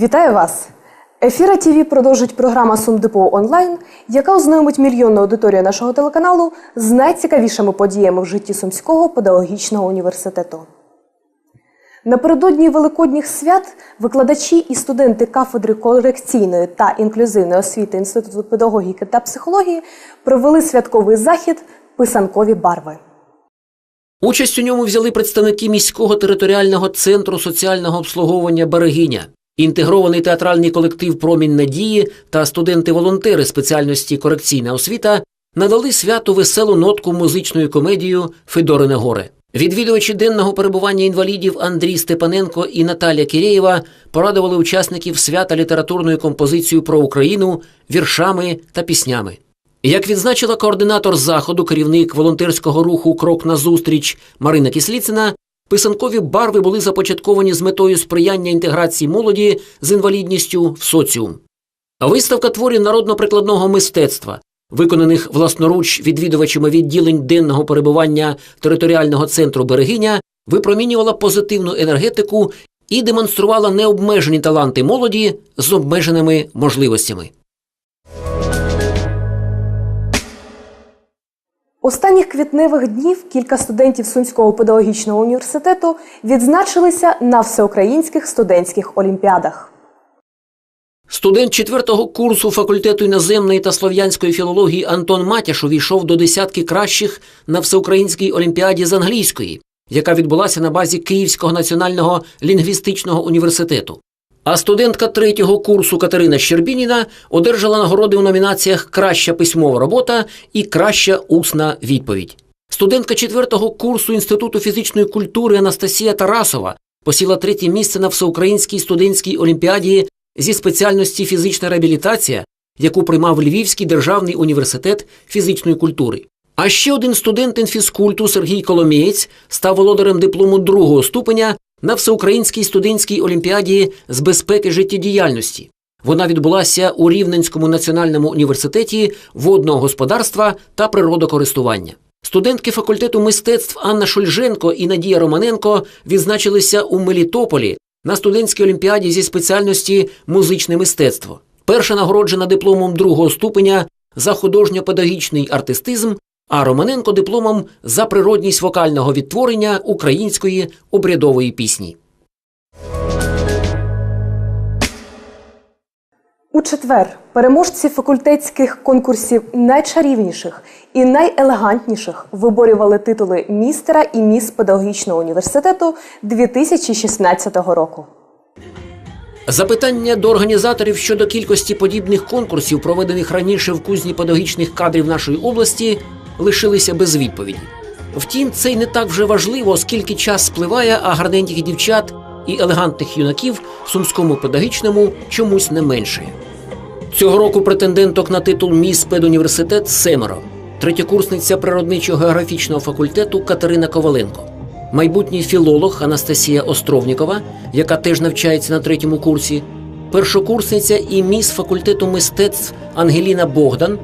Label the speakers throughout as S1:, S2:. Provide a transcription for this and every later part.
S1: Вітаю вас! Ефіра ТІВІ продовжить програма СумДепо онлайн, яка ознайомить мільйонну аудиторію нашого телеканалу з найцікавішими подіями в житті Сумського педагогічного університету. Напередодні великодніх свят викладачі і студенти кафедри корекційної та інклюзивної освіти Інституту педагогіки та психології провели святковий захід Писанкові барви.
S2: Участь у ньому взяли представники міського територіального центру соціального обслуговування Берегиня, інтегрований театральний колектив Промінь надії та студенти-волонтери спеціальності корекційна освіта надали святу веселу нотку музичною комедією Федорине горе. Відвідувачі денного перебування інвалідів Андрій Степаненко і Наталія Кірєєва порадували учасників свята літературною композицією про Україну віршами та піснями. Як відзначила координатор заходу, керівник волонтерського руху Крок назустріч Марина Кисліцина, писанкові барви були започатковані з метою сприяння інтеграції молоді з інвалідністю в соціум. Виставка творів народно-прикладного мистецтва, виконаних власноруч відвідувачами відділень денного перебування територіального центру Берегиня, випромінювала позитивну енергетику і демонструвала необмежені таланти молоді з обмеженими можливостями.
S1: Останніх квітневих днів кілька студентів Сумського педагогічного університету відзначилися на всеукраїнських студентських олімпіадах.
S2: Студент четвертого курсу факультету іноземної та слов'янської філології Антон Матяш увійшов до десятки кращих на всеукраїнській олімпіаді з англійської, яка відбулася на базі Київського національного лінгвістичного університету. А студентка третього курсу Катерина Щербініна одержала нагороди у номінаціях Краща письмова робота і Краща усна відповідь. Студентка четвертого курсу Інституту фізичної культури Анастасія Тарасова посіла третє місце на всеукраїнській студентській олімпіаді зі спеціальності фізична реабілітація, яку приймав Львівський державний університет фізичної культури. А ще один студент інфізкульту Сергій Коломієць став володарем диплому другого ступеня на всеукраїнській студентській олімпіаді з безпеки життєдіяльності. Вона відбулася у Рівненському національному університеті водного господарства та природокористування. Студентки факультету мистецтв Анна Шульженко і Надія Романенко відзначилися у Мелітополі на студентській олімпіаді зі спеціальності музичне мистецтво. Перша нагороджена дипломом другого ступеня за художньо-педагогічний артистизм, а Романенко дипломом за природність вокального відтворення української обрядової пісні.
S1: У четвер переможці факультетських конкурсів найчарівніших і найелегантніших виборювали титули містера і міс педагогічного університету 2016 року.
S2: Запитання до організаторів щодо кількості подібних конкурсів, проведених раніше в кузні педагогічних кадрів нашої області, лишилися без відповіді. Втім, це й не так вже важливо, оскільки час спливає, а гарненьких дівчат і елегантних юнаків в сумському педагогічному чомусь не менше. Цього року претенденток на титул Міс педуніверситет семеро. Третєкурсниця природничого географічного факультету Катерина Коваленко, майбутній філолог Анастасія Островнікова, яка теж навчається на третьому курсі, першокурсниця і міс факультету мистецтв Ангеліна Богдан,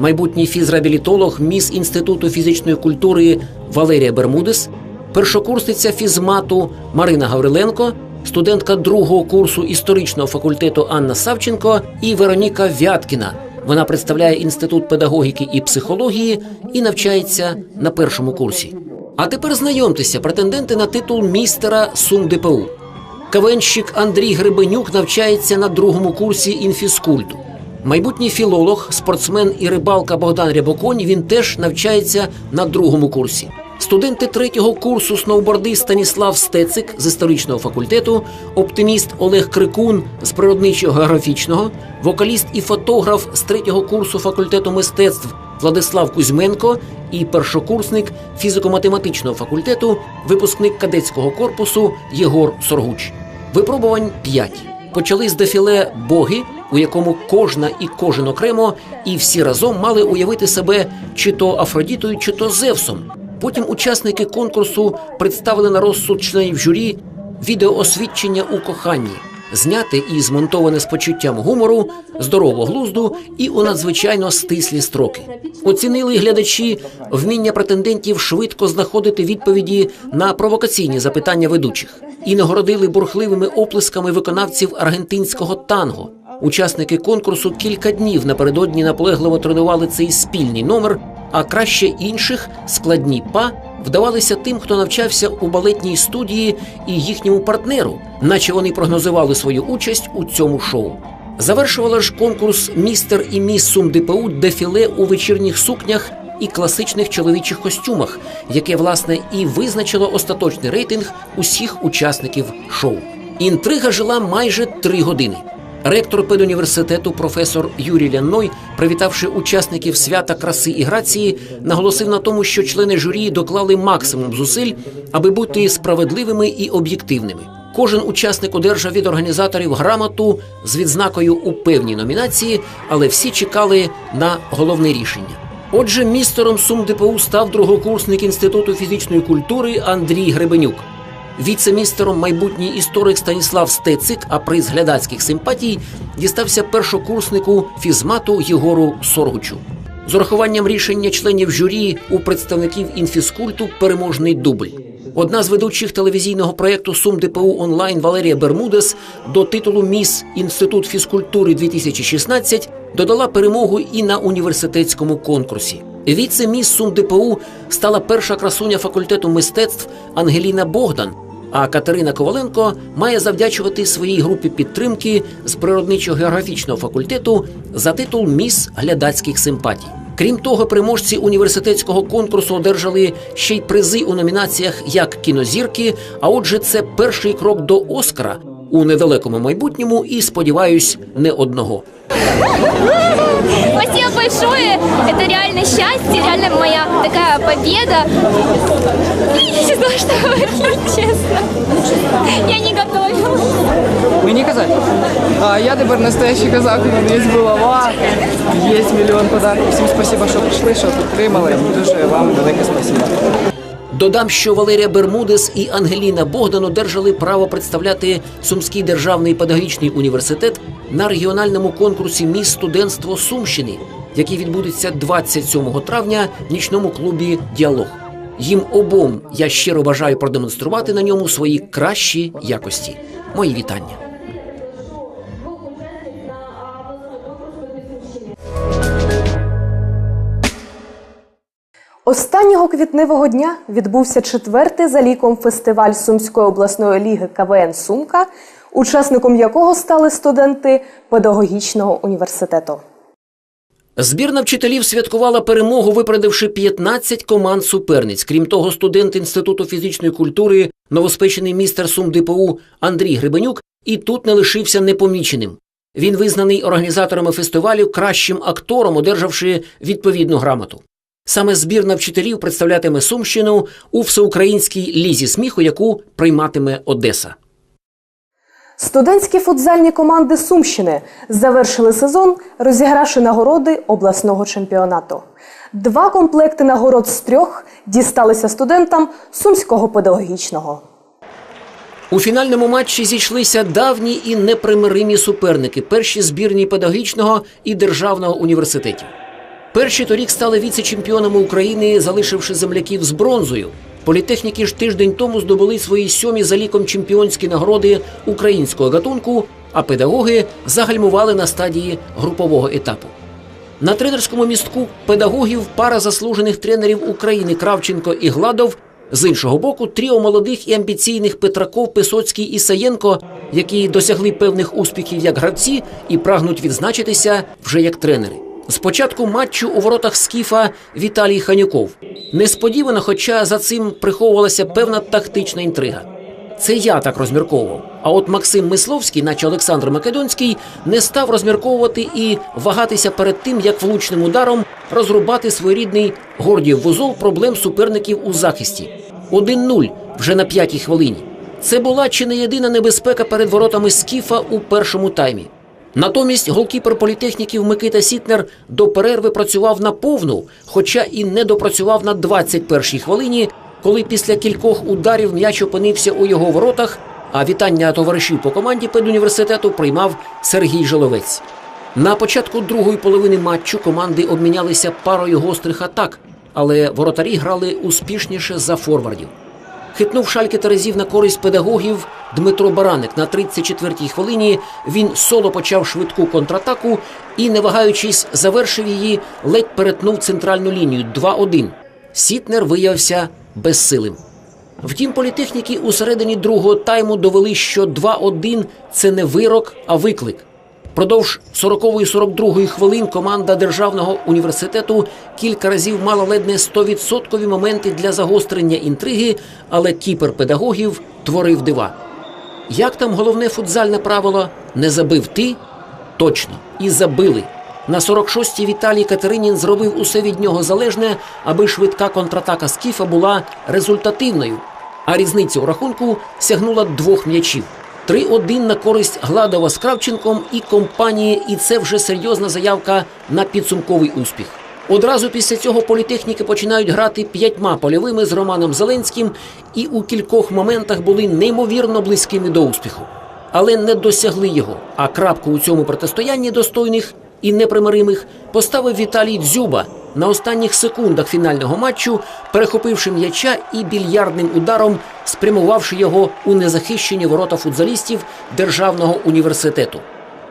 S2: майбутній фізреабілітолог міс Інституту фізичної культури Валерія Бермудес, першокурсниця фізмату Марина Гавриленко, студентка другого курсу історичного факультету Анна Савченко і Вероніка Вяткіна. Вона представляє інститут педагогіки і психології і навчається на першому курсі. А тепер знайомтеся, претенденти на титул містера СумДПУ. КВНщик Андрій Гребенюк навчається на другому курсі інфіскульту. Майбутній філолог, спортсмен і рибалка Богдан Рябоконь. Він теж навчається на другому курсі. Студенти третього курсу сноубордист Станіслав Стецик з історичного факультету, оптиміст Олег Крикун з природничого географічного, вокаліст і фотограф з третього курсу факультету мистецтв Владислав Кузьменко і першокурсник фізико-математичного факультету, випускник кадетського корпусу Єгор Соргуч. Випробувань 5. Почали з дефіле боги, у якому кожна і кожен окремо, і всі разом мали уявити себе чи то Афродітою, чи то Зевсом. Потім учасники конкурсу представили на розсуд членів журі відеоосвідчення у коханні. зняте і змонтоване з почуттям гумору, здорового глузду і у надзвичайно стислі строки. Оцінили глядачі вміння претендентів швидко знаходити відповіді на провокаційні запитання ведучих і нагородили бурхливими оплесками виконавців аргентинського танго. Учасники конкурсу кілька днів напередодні наполегливо тренували цей спільний номер, а краще інших складні па вдавалися тим, хто навчався у балетній студії і їхньому партнеру, наче вони прогнозували свою участь у цьому шоу. Завершувала ж конкурс містер і міс ДПУ дефіле у вечірніх сукнях і класичних чоловічих костюмах, яке власне і визначило остаточний рейтинг усіх учасників шоу. Інтрига жила майже три години. Ректор педуніверситету професор Юрій Лянной, привітавши учасників свята краси і грації, наголосив на тому, що члени журі доклали максимум зусиль, аби бути справедливими і об'єктивними. Кожен учасник одержав від організаторів грамоту з відзнакою у певній номінації, але всі чекали на головне рішення. Отже, містером Сум ДПУ став другокурсник інституту фізичної культури Андрій Гребенюк. Віце-містером майбутній історик Станіслав Стецик, а приз глядацьких симпатій дістався першокурснику фізмату Єгору Соргучу. З урахуванням рішення членів журі у представників інфіскульту переможний дубль. Одна з ведучих телевізійного проєкту Сум ДПУ онлайн Валерія Бермудес до титулу Міс Інститут фізкультури 2016 додала перемогу і на університетському конкурсі. Віце-міс Сум ДПУ стала перша красуня факультету мистецтв Ангеліна Богдан. А Катерина Коваленко має завдячувати своїй групі підтримки з природничо-географічного факультету за титул Міс глядацьких симпатій. Крім того, переможці університетського конкурсу одержали ще й призи у номінаціях як кінозірки. А отже, це перший крок до Оскара у недалекому майбутньому і сподіваюсь, не одного.
S3: Спасибо большое. Это реально счастье, реально моя такая победа. Я не знаю, что говорить, честно. Я не готовилась.
S4: Мені казати? А я тепер настоящий казак, у мене є булава, є мільйон подарків. Всім спасибо, що прийшли, що підтримали. Дуже вам велике спасибо.
S2: Додам, що Валерія Бермудес і Ангеліна Богдан одержали право представляти Сумський державний педагогічний університет на регіональному конкурсі Міс студентство Сумщини, який відбудеться 27 травня в нічному клубі Діалог. Їм обом я щиро бажаю продемонструвати на ньому свої кращі якості. Мої вітання.
S1: Останнього квітневого дня відбувся четвертий за ліком фестиваль Сумської обласної ліги КВН Сумка, учасником якого стали студенти педагогічного університету.
S2: Збірна вчителів святкувала перемогу, випередивши 15 команд суперниць. Крім того, студент Інституту фізичної культури, новоспечений містер Сум ДПУ Андрій Гребенюк і тут не лишився непоміченим. Він визнаний організаторами фестивалю кращим актором, одержавши відповідну грамоту. Саме збірна вчителів представлятиме Сумщину у всеукраїнській лізі сміху, яку прийматиме Одеса.
S1: Студентські футзальні команди Сумщини завершили сезон, розігравши нагороди обласного чемпіонату. Два комплекти нагород з трьох дісталися студентам Сумського педагогічного.
S2: У фінальному матчі зійшлися давні і непримиримі суперники перші збірні педагогічного і державного університетів. Перші торік стали віце-чемпіонами України, залишивши земляків з бронзою. Політехніки ж тиждень тому здобули свої сьомі за ліком чемпіонські нагороди українського гатунку, а педагоги загальмували на стадії групового етапу. На тренерському містку педагогів пара заслужених тренерів України Кравченко і Гладов. З іншого боку, тріо молодих і амбіційних Петраков, Писоцький і Саєнко, які досягли певних успіхів як гравці і прагнуть відзначитися вже як тренери. З початку матчу у воротах Скіфа Віталій Ханюков. Несподівано, хоча за цим приховувалася певна тактична інтрига. Це я так розмірковував. А от Максим Мисловський, наче Олександр Македонський, не став розмірковувати і вагатися перед тим, як влучним ударом розрубати своєрідний гордіїв вузол проблем суперників у захисті. 1-0 вже на п'ятій хвилині. Це була чи не єдина небезпека перед воротами Скіфа у першому таймі. Натомість голкіпер політехніків Микита Сітнер до перерви працював на повну, хоча і не допрацював на 21-й хвилині, коли після кількох ударів м'яч опинився у його воротах, А вітання товаришів по команді педуніверситету приймав Сергій Жоловець. На початку другої половини матчу команди обмінялися парою гострих атак, але воротарі грали успішніше за форвардів. Хитнув шальки терезів на користь педагогів Дмитро Бараник на 34-й хвилині. Він соло почав швидку контратаку і, не вагаючись, завершив її, ледь перетнув центральну лінію 2-1. Сітнер виявився безсилим. Втім, політехніки у середині другого тайму довели, що 2-1 – це не вирок, а виклик. Продовж 40-ї 42-ї хвилин команда Державного університету кілька разів мала ледь не 100% моменти для загострення інтриги, але кіпер педагогів творив дива. Як там головне футзальне правило не забив ти? Точно, і забили. На 46-й Віталій Катеринін зробив усе від нього залежне, аби швидка контратака Скіфа була результативною, а різниця у рахунку сягнула двох м'ячів. 3-1 на користь Гладова з Кравченком і компанії, і це вже серйозна заявка на підсумковий успіх. Одразу після цього політехніки починають грати п'ятьма польовими з Романом Зеленським і у кількох моментах були неймовірно близькими до успіху але не досягли його. А крапку у цьому протистоянні достойних і непримиримих поставив Віталій Дзюба на останніх секундах фінального матчу, перехопивши м'яча і більярдним ударом спрямувавши його у незахищені ворота футзалістів Державного університету.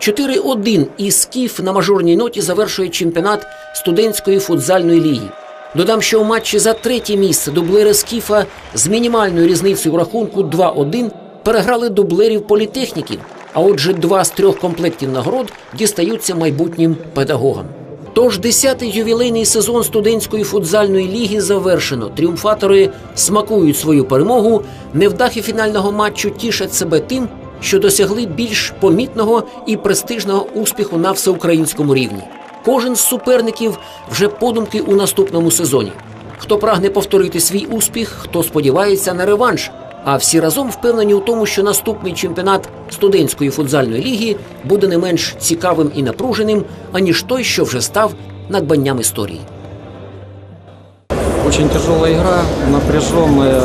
S2: 4-1 і Скіф на мажорній ноті завершує чемпіонат студентської футзальної ліги. Додам, що у матчі за третє місце дублери Скіфа з мінімальною різницею у рахунку 2-1 переграли дублерів політехніків. А отже, два з трьох комплектів нагород дістаються майбутнім педагогам. Тож 10-й ювілейний сезон студентської футзальної ліги завершено. Тріумфатори смакують свою перемогу. Невдахи фінального матчу тішать себе тим, що досягли більш помітного і престижного успіху на всеукраїнському рівні. Кожен з суперників вже подумки у наступному сезоні. Хто прагне повторити свій успіх, хто сподівається на реванш. А всі разом впевнені у тому, що наступний чемпіонат студентської футзальної ліги буде не менш цікавим і напруженим, аніж той, що вже став надбанням історії.
S5: Очень тяжелая игра, напряженная,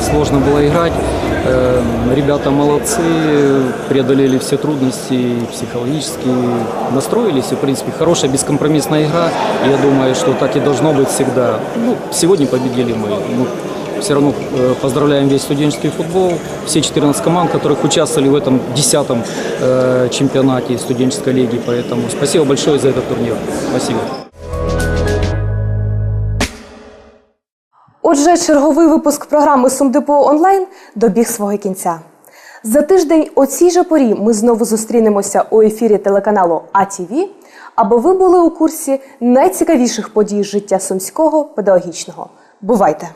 S5: сложно было играть. Э, Ребята молодцы, преодолели все трудности психологически, настроились. И, в принципе, хорошая бескомпромиссная игра. Я думаю, что так и должно быть всегда. Ну, сегодня победили мы. Ну, все равно э, поздравляем весь студенческий футбол, все 14 команд, которых участвовали в этом 10-м э, чемпионате студенческой лиги. Поэтому спасибо большое за этот турнир. Спасибо.
S1: Отже, черговий випуск програми Сумдепо онлайн добіг свого кінця. За тиждень о цій же порі ми знову зустрінемося у ефірі телеканалу АТВ, аби ви були у курсі найцікавіших подій життя сумського педагогічного. Бувайте!